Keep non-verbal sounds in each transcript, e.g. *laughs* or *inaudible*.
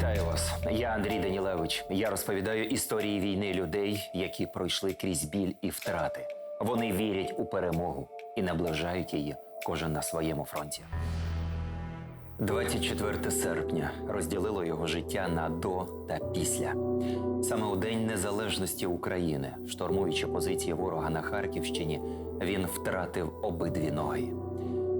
Вітаю вас. Я Андрій Данілевич. Я розповідаю історії війни людей, які пройшли крізь біль і втрати. Вони вірять у перемогу і наближають її кожен на своєму фронті. 24 серпня розділило його життя на до та після. Саме у День Незалежності України, штурмуючи позиції ворога на Харківщині, він втратив обидві ноги.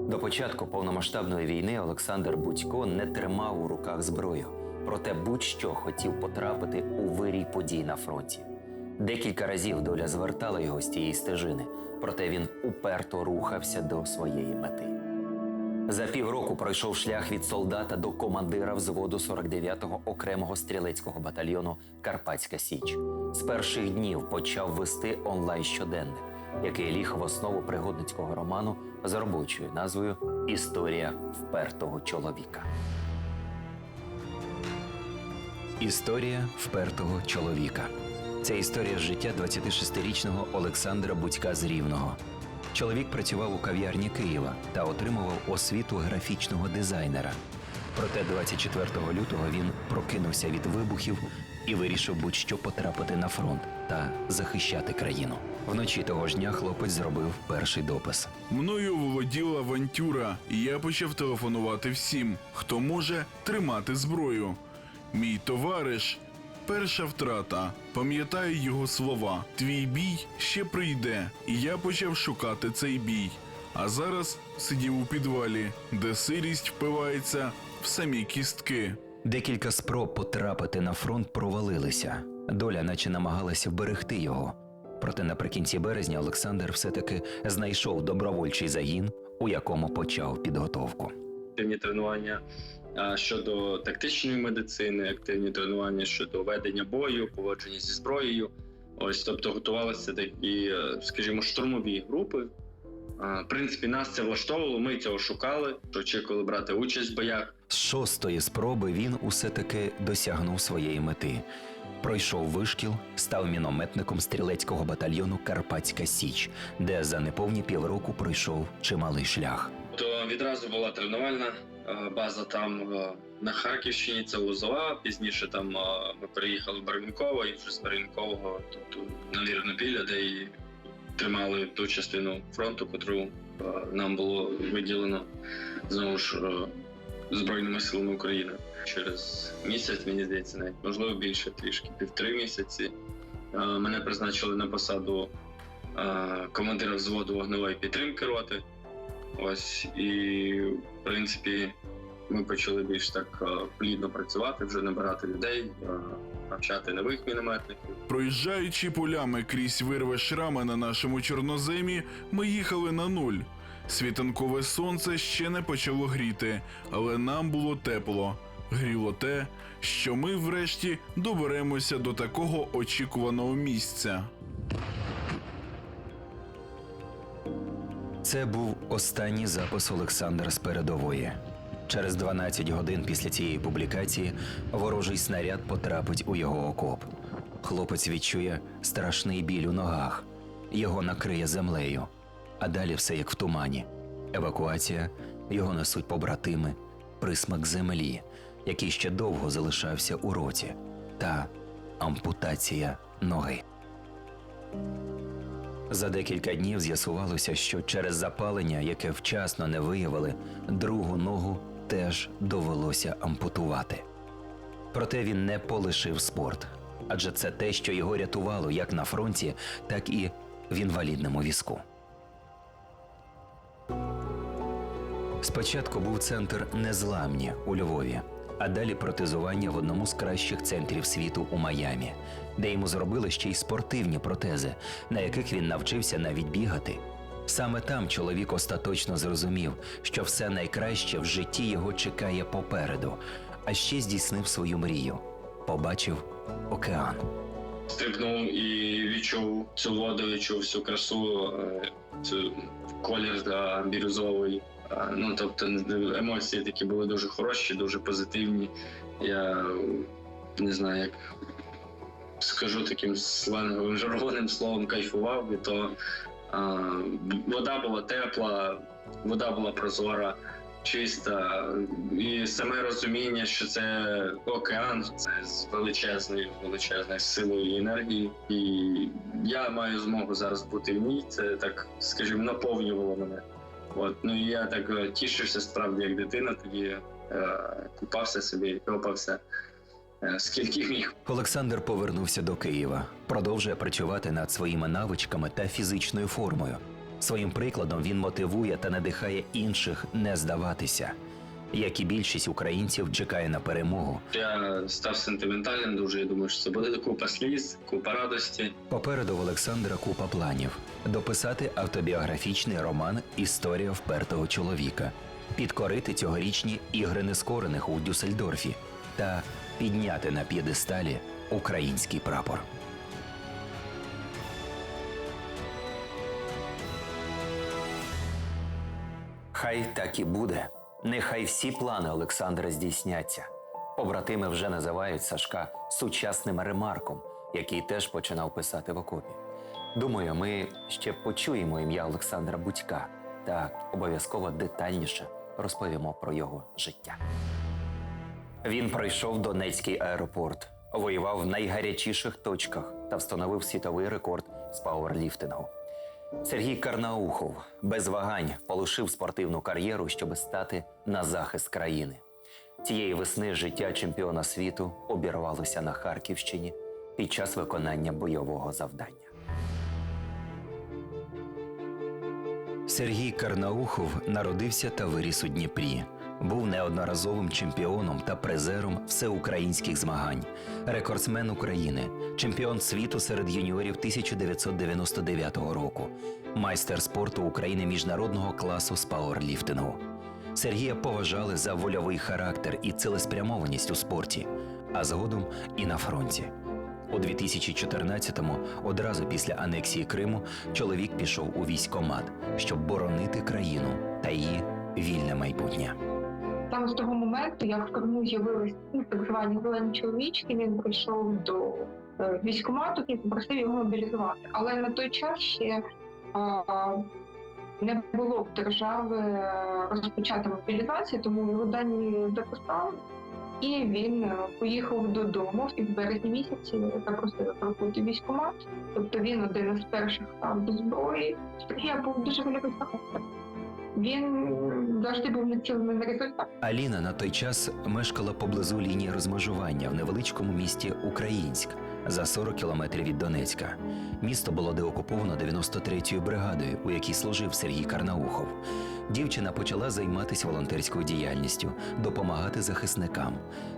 До початку повномасштабної війни Олександр Будько не тримав у руках зброю, проте будь-що хотів потрапити у вирій подій на фронті. Декілька разів доля звертала його з тієї стежини, проте він уперто рухався до своєї мети. За півроку пройшов шлях від солдата до командира взводу 49-го окремого стрілецького батальйону Карпатська Січ. З перших днів почав вести онлайн щоденник, який ліг в основу пригодницького роману з робочою назвою Історія впертого чоловіка. Історія впертого чоловіка. Це історія життя 26-річного Олександра Будька з Рівного. Чоловік працював у кав'ярні Києва та отримував освіту графічного дизайнера. Проте 24 лютого він прокинувся від вибухів і вирішив будь-що потрапити на фронт та захищати країну. Вночі того ж дня хлопець зробив перший допис. Мною володіла авантюра, і я почав телефонувати всім, хто може тримати зброю. Мій товариш, перша втрата. Пам'ятаю його слова: Твій бій ще прийде, і я почав шукати цей бій. А зараз сидів у підвалі, де сирість впивається в самі кістки. Декілька спроб потрапити на фронт провалилися. Доля наче намагалася вберегти його. Проте наприкінці березня Олександр все-таки знайшов добровольчий загін, у якому почав підготовку. активні тренування щодо тактичної медицини, активні тренування щодо ведення бою, поводження зі зброєю. Ось, тобто готувалися такі, е, скажімо, штурмові групи. В принципі, нас це влаштовувало. Ми цього шукали, очікували брати участь в боях. З шостої спроби він усе-таки досягнув своєї мети. Пройшов вишкіл, став мінометником стрілецького батальйону Карпатська Січ, де за неповні півроку пройшов чималий шлях. То відразу була тренувальна база там е, на Харківщині, це Лозова. Пізніше там е, ми переїхали в Барвінково і вже з Барвінкового, тобто на Вірнопілля, де і тримали ту частину фронту, котру е, нам було виділено знову ж е, Збройними силами України. Через місяць, мені здається, навіть можливо більше трішки, півтори місяці. е, Мене призначили на посаду е, командира взводу вогневої підтримки роти. Ось і принципі ми почали більш так е, плідно працювати, вже набирати людей, е, навчати нових мінометників. Проїжджаючи полями крізь вирве шрами на нашому чорноземі, ми їхали на нуль. Світанкове сонце ще не почало гріти, але нам було тепло. Гріло те, що ми врешті доберемося до такого очікуваного місця. Це був останній запис Олександра з передової. Через 12 годин після цієї публікації ворожий снаряд потрапить у його окоп. Хлопець відчує страшний біль у ногах, його накриє землею, а далі все як в тумані. Евакуація, його несуть побратими, присмак землі, який ще довго залишався у роті, та ампутація ноги. За декілька днів з'ясувалося, що через запалення, яке вчасно не виявили, другу ногу теж довелося ампутувати. Проте він не полишив спорт, адже це те, що його рятувало як на фронті, так і в інвалідному візку. Спочатку був центр Незламні у Львові, а далі протезування в одному з кращих центрів світу у Майамі, де йому зробили ще й спортивні протези, на яких він навчився навіть бігати. Саме там чоловік остаточно зрозумів, що все найкраще в житті його чекає попереду, а ще здійснив свою мрію побачив океан. Стрибнув і відчув цю воду, відчув всю красу, е, цю колір да, бірюзовий. Е, Ну, тобто емоції такі були дуже хороші, дуже позитивні. Я не знаю, як скажу таким сленговим жаргонним словом, кайфував від того. Е, Вода була тепла, вода була прозора. чиста, і саме розуміння, що це океан, це з величезною, величезною силою і енергії. І я маю змогу зараз бути в ній. Це так, скажімо, наповнювало мене. От ну і я так е, тішився справді як дитина. Тоді е, купався собі, копався е, скільки міг. Олександр повернувся до Києва, продовжує працювати над своїми навичками та фізичною формою. Своїм прикладом він мотивує та надихає інших не здаватися. Як і більшість українців чекає на перемогу. Я став сентиментальним дуже. Я думаю, що це буде купа сліз, купа радості. Попереду в Олександра купа планів: дописати автобіографічний роман Історія впертого чоловіка, підкорити цьогорічні ігри нескорених у Дюссельдорфі та підняти на п'єдесталі український прапор. Хай так і буде. Нехай всі плани Олександра здійсняться. Побратими вже називають Сашка сучасним ремарком, який теж починав писати в окопі. Думаю, ми ще почуємо ім'я Олександра Будька та обов'язково детальніше розповімо про його життя. Він пройшов Донецький аеропорт, воював в найгарячіших точках та встановив світовий рекорд з пауерліфтингу. Сергій Карнаухов без вагань полишив спортивну кар'єру, щоб стати на захист країни. Цієї весни життя чемпіона світу обірвалося на Харківщині під час виконання бойового завдання. Сергій Карнаухов народився та виріс у Дніпрі. Був неодноразовим чемпіоном та призером всеукраїнських змагань, рекордсмен України, чемпіон світу серед юніорів 1999 року, майстер спорту України міжнародного класу з пауерліфтингу. Сергія поважали за вольовий характер і цілеспрямованість у спорті, а згодом і на фронті. У 2014-му, одразу після анексії Криму, чоловік пішов у військкомат, щоб боронити країну та її вільне майбутнє. Там з того моменту, як в Криму з'явились ну, так звані зелені чоловічки, він прийшов до е, військкомату і попросив його мобілізувати. Але на той час ще а, не було в держави е, розпочати мобілізацію, тому його дані записали. І він е, поїхав додому і в березні місяці запросили пробути військкомат. Тобто він один із перших став до зброї. Сергія був дуже великий характер. Він завжди був націлений на результат. Аліна на той час мешкала поблизу лінії розмежування в невеличкому місті Українськ за 40 кілометрів від Донецька. Місто було деокуповано 93-ю бригадою, у якій служив Сергій Карнаухов. Дівчина почала займатися волонтерською діяльністю, допомагати захисникам.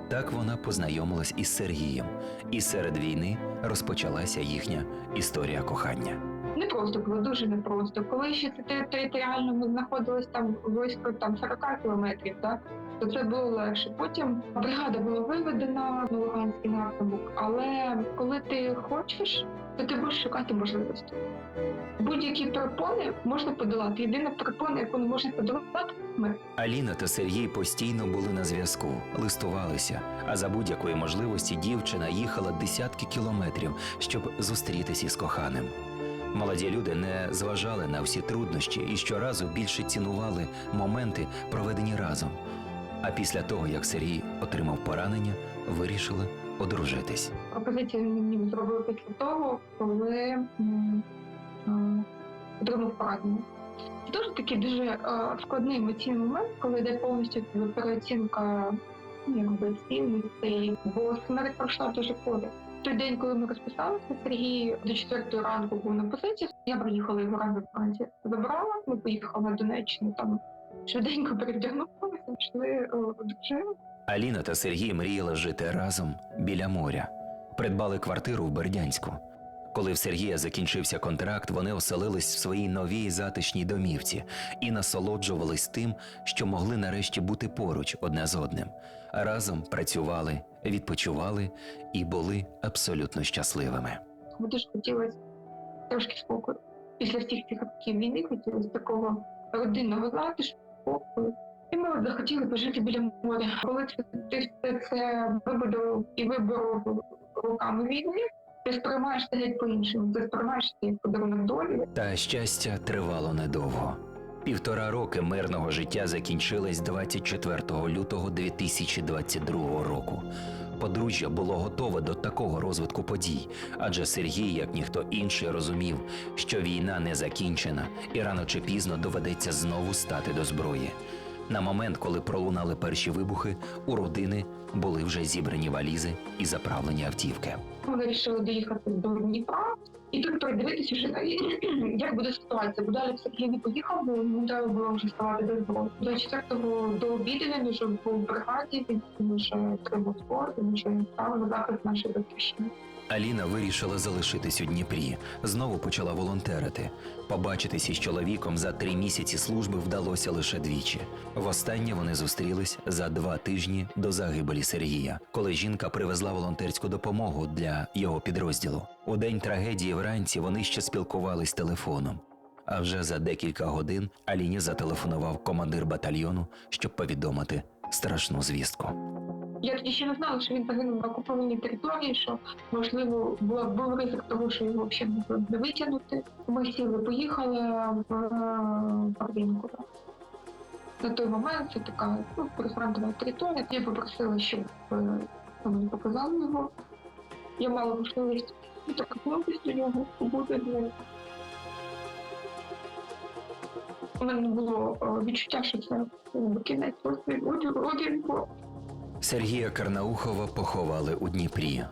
Так вона познайомилась із Сергієм, і серед війни розпочалася їхня історія кохання. Непросто було дуже непросто. Коли ще це територіально ми знаходились там близько там 40 кілометрів, так то це було легше. Потім бригада була виведена на Луганський напрямок. Але коли ти хочеш, то ти будеш шукати можливості. Будь-які перепони можна подолати. Єдина перепона, яку не можна подолати, ми. Аліна та Сергій постійно були на зв'язку, листувалися, а за будь-якої можливості дівчина їхала десятки кілометрів, щоб зустрітися із коханим. Молоді люди не зважали на всі труднощі і щоразу більше цінували моменти, проведені разом. А після того, як Сергій отримав поранення, вирішили одружитись. Пропозицію мені зробив після того, коли отримав поранення. Це дуже такий дуже е, складний емоційний момент, коли йде повністю переоцінка ну, якби цінностей, бо смерть пройшла дуже поряд. Той день, коли ми розписалися, Сергій до четвертої ранку був на позиції. Я приїхала його ранку вранці. Забрала, ми поїхали на Донеччину, там швиденько перевдягнулися, пішли дружину. Аліна та Сергій мріяли жити разом біля моря. Придбали квартиру в Бердянську. Коли в Сергія закінчився контракт, вони оселились в своїй новій затишній домівці і насолоджувались тим, що могли нарешті бути поруч одне з одним. Разом працювали, відпочивали і були абсолютно щасливими. Ми дуже хотілося трошки спокою. Після всіх цих років війни хотілося такого родинного затишку, спокою. І ми от захотіли пожити біля моря. Коли ти все це вибудував і виборов руками війни, ти сприймаєш це геть по-іншому. Ти сприймаєш це як подарунок долі. Та щастя тривало недовго. Півтора роки мирного життя закінчились 24 лютого 2022 року. Подружжя було готове до такого розвитку подій, адже Сергій, як ніхто інший, розумів, що війна не закінчена і рано чи пізно доведеться знову стати до зброї. На момент, коли пролунали перші вибухи, у родини були вже зібрані валізи і заправлені автівки. Ми вирішили доїхати до Дніпра і тут передивитися, вже, *clears throat* як буде ситуація. Бо далі не поїхав, бо йому треба було вже ставати до зброї. До 4-го до обіду він вже був в бригаді, він вже отримав спорт, він вже став на захист нашої батьківщини. Аліна вирішила залишитись у Дніпрі. Знову почала волонтерити. Побачитись із чоловіком за три місяці служби вдалося лише двічі. Востаннє вони зустрілись за два тижні до загибелі Сергія, коли жінка привезла волонтерську допомогу для його підрозділу. У день трагедії вранці вони ще спілкувались телефоном. А вже за декілька годин Аліні зателефонував командир батальйону, щоб повідомити страшну звістку. Я тоді ще не знала, що він загинув на окупованій території, що можливо була був ризик того, що його взагалі не витягнути. Ми сіли, поїхали в е, Барвінку. На той момент це така ну, прифронтова територія. Я попросила, щоб мені показали його. Я мала можливість ну, торкнутися до нього, побути. У мене було е, відчуття, що це е, кінець одягу. Сергія Карнаухова поховали у Дніпрі.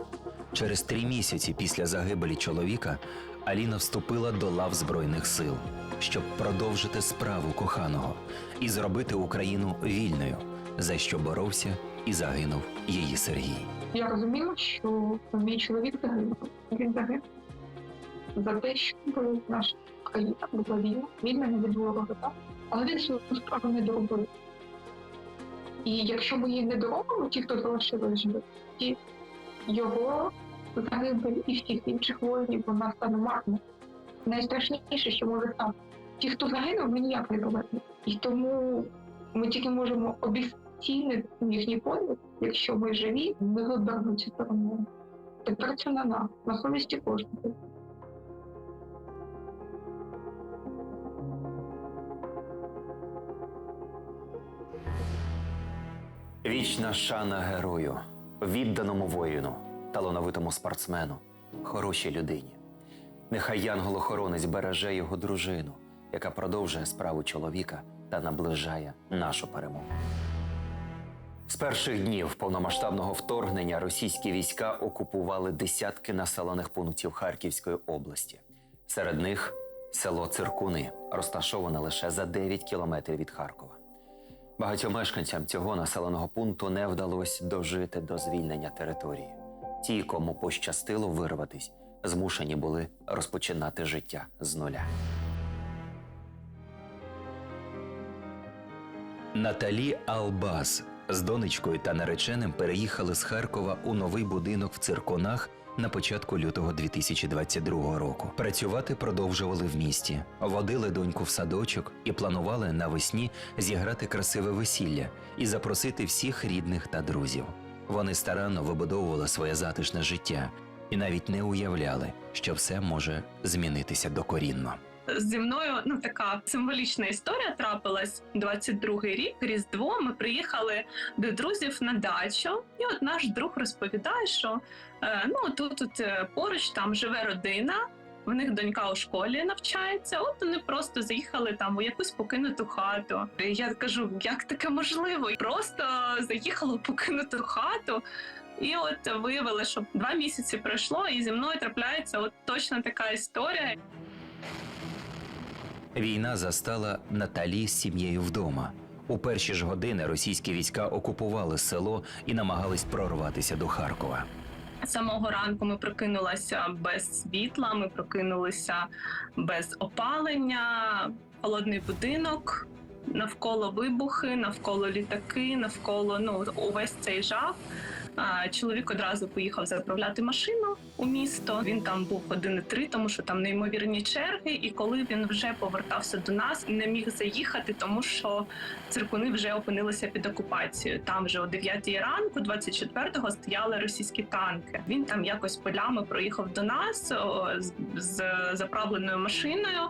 Через три місяці після загибелі чоловіка Аліна вступила до лав Збройних сил, щоб продовжити справу коханого і зробити Україну вільною, за що боровся і загинув її Сергій. Я розуміла, що мій чоловік загинув. Він загинув за те, що наша країна була вільна, вільна не від ворога, але він свою справу не доробив. І якщо ми її не доробимо, ті, хто залишили живі, ті його загибель і всіх інших воїнів, вона стане марно. Найстрашніше, що може стати. Ті, хто загинув, ми ніяк не повернемо. І тому ми тільки можемо обіцінити їхній подвиг, якщо ми живі, ми виберемо цю перемогу. Тепер це на нас, на совісті кожного. Вічна шана герою, відданому воїну, талановитому спортсмену, хорошій людині. Нехай янгол-охоронець береже його дружину, яка продовжує справу чоловіка та наближає нашу перемогу. З перших днів повномасштабного вторгнення російські війська окупували десятки населених пунктів Харківської області. Серед них село Циркуни, розташоване лише за 9 кілометрів від Харкова. Багатьом мешканцям цього населеного пункту не вдалося дожити до звільнення території. Ті, кому пощастило вирватись, змушені були розпочинати життя з нуля. Наталі Албас з донечкою та нареченим переїхали з Харкова у новий будинок в цирконах на початку лютого 2022 року. Працювати продовжували в місті, водили доньку в садочок і планували навесні зіграти красиве весілля і запросити всіх рідних та друзів. Вони старанно вибудовували своє затишне життя і навіть не уявляли, що все може змінитися докорінно. Зі мною ну така символічна історія трапилась 22-й рік. Різдво. Ми приїхали до друзів на дачу, і от наш друг розповідає, що е, ну тут, тут е, поруч там живе родина. В них донька у школі навчається. От вони просто заїхали там у якусь покинуту хату. Я кажу, як таке можливо? Просто заїхали у покинуту хату. І от виявили, що два місяці пройшло, і зі мною трапляється от точно така історія. Війна застала Наталі з сім'єю вдома. У перші ж години російські війська окупували село і намагались прорватися до Харкова. Самого ранку ми прокинулися без світла, ми прокинулися без опалення, холодний будинок, навколо вибухи, навколо літаки, навколо ну увесь цей жах. А, Чоловік одразу поїхав заправляти машину у місто. Він там був години три, тому що там неймовірні черги. І коли він вже повертався до нас, не міг заїхати, тому що циркуни вже опинилися під окупацією. Там вже о 9 ранку, 24-го, стояли російські танки. Він там якось полями проїхав до нас з заправленою машиною.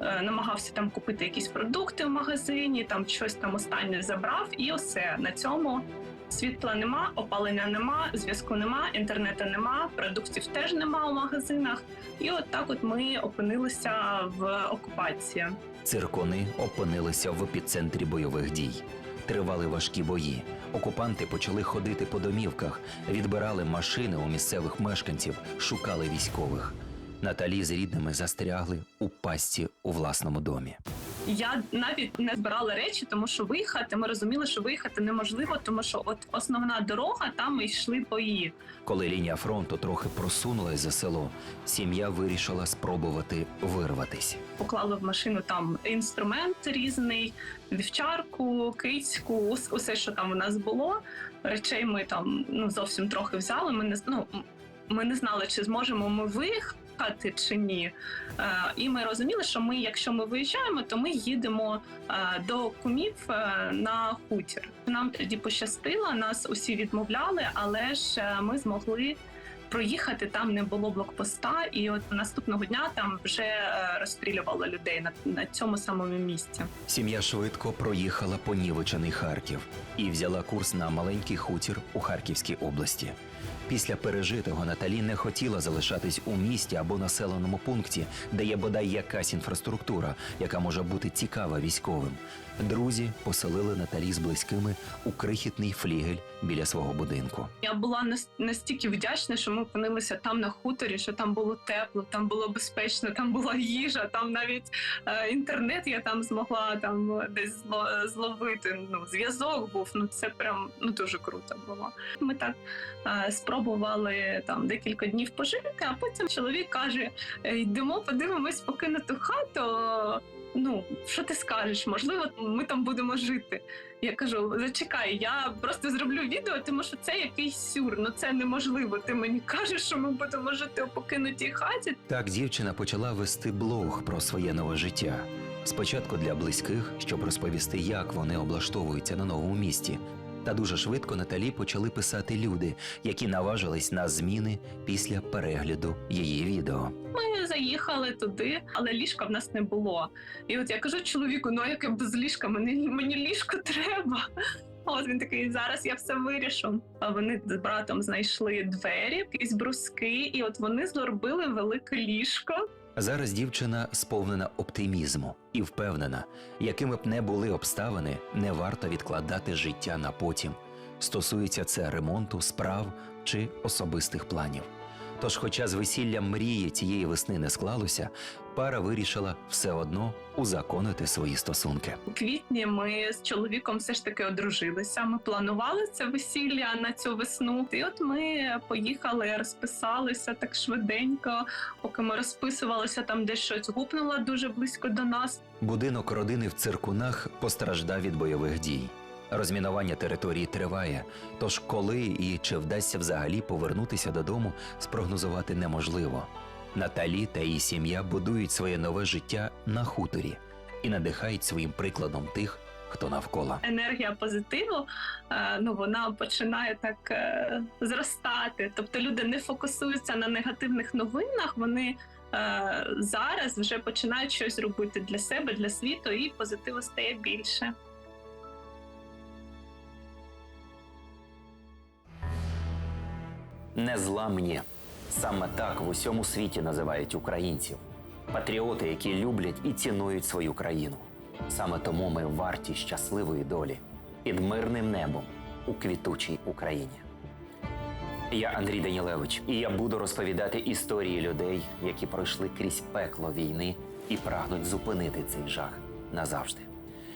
е, Намагався там купити якісь продукти в магазині, там щось там останнє забрав, і все на цьому світла нема, опалення нема, зв'язку нема, інтернету нема, продуктів теж нема у магазинах. І от так от ми опинилися в окупації. Циркони опинилися в епіцентрі бойових дій. Тривали важкі бої. Окупанти почали ходити по домівках, відбирали машини у місцевих мешканців, шукали військових. Наталі з рідними застрягли у пастці у власному домі. Я навіть не збирала речі, тому що виїхати. Ми розуміли, що виїхати неможливо, тому що от основна дорога там йшли бої. Коли лінія фронту трохи просунулась за село, сім'я вирішила спробувати вирватись. Поклали в машину там інструмент різний, вівчарку, кицьку, ус- усе, що там у нас було. Речей ми там ну зовсім трохи взяли. Ми не ну, ми не знали, чи зможемо ми виїхати чи ні. Е, і ми розуміли, що ми, якщо ми виїжджаємо, то ми їдемо е, до кумів е, на хутір. Нам тоді пощастило, нас усі відмовляли, але ж ми змогли. Проїхати там не було блокпоста, і от наступного дня там вже розстрілювали людей на, на цьому самому місці. Сім'я швидко проїхала понівечений Харків і взяла курс на маленький хутір у Харківській області. Після пережитого Наталі не хотіла залишатись у місті або населеному пункті, де є бодай якась інфраструктура, яка може бути цікава військовим. Друзі поселили Наталі з близькими у крихітний флігель біля свого будинку. Я була настільки вдячна, що ми опинилися там на хуторі, що там було тепло, там було безпечно, там була їжа, там навіть е, інтернет я там змогла там десь зло- зловити. Ну зв'язок був. Ну це прям ну дуже круто було. Ми так е, спробували там декілька днів пожити, а потім чоловік каже: «Е, йдемо, подивимось покинуту хату. Ну, що ти скажеш? Можливо, ми там будемо жити. Я кажу: зачекай, я просто зроблю відео, тому що це якийсь сюр. Ну це неможливо. Ти мені кажеш, що ми будемо жити у покинутій хаті. Так дівчина почала вести блог про своє нове життя. Спочатку для близьких, щоб розповісти, як вони облаштовуються на новому місті. Та дуже швидко Наталі почали писати люди, які наважились на зміни після перегляду її відео. Ми заїхали туди, але ліжка в нас не було. І от я кажу чоловіку: ну яке без ліжка? Мені мені ліжко треба. *laughs* От він такий, зараз я все вирішу. А вони з братом знайшли двері, якісь бруски, і от вони зробили велике ліжко. Зараз дівчина сповнена оптимізму і впевнена, якими б не були обставини, не варто відкладати життя на потім. Стосується це ремонту, справ чи особистих планів. Тож, хоча з весіллям мрії цієї весни не склалося, пара вирішила все одно узаконити свої стосунки. У квітні ми з чоловіком все ж таки одружилися. Ми планували це весілля на цю весну. І от ми поїхали, розписалися так швиденько. Поки ми розписувалися, там десь щось гупнуло дуже близько до нас. Будинок родини в циркунах постраждав від бойових дій. Розмінування території триває, тож коли і чи вдасться взагалі повернутися додому, спрогнозувати неможливо. Наталі та її сім'я будують своє нове життя на хуторі і надихають своїм прикладом тих, хто навколо. Енергія позитиву е, ну вона починає так е, зростати. Тобто люди не фокусуються на негативних новинах. Вони е, зараз вже починають щось робити для себе, для світу, і позитиву стає більше. Незламні. Саме так в усьому світі називають українців. Патріоти, які люблять і цінують свою країну. Саме тому ми варті щасливої долі під мирним небом у квітучій Україні. Я Андрій Данілевич, і я буду розповідати історії людей, які пройшли крізь пекло війни і прагнуть зупинити цей жах назавжди.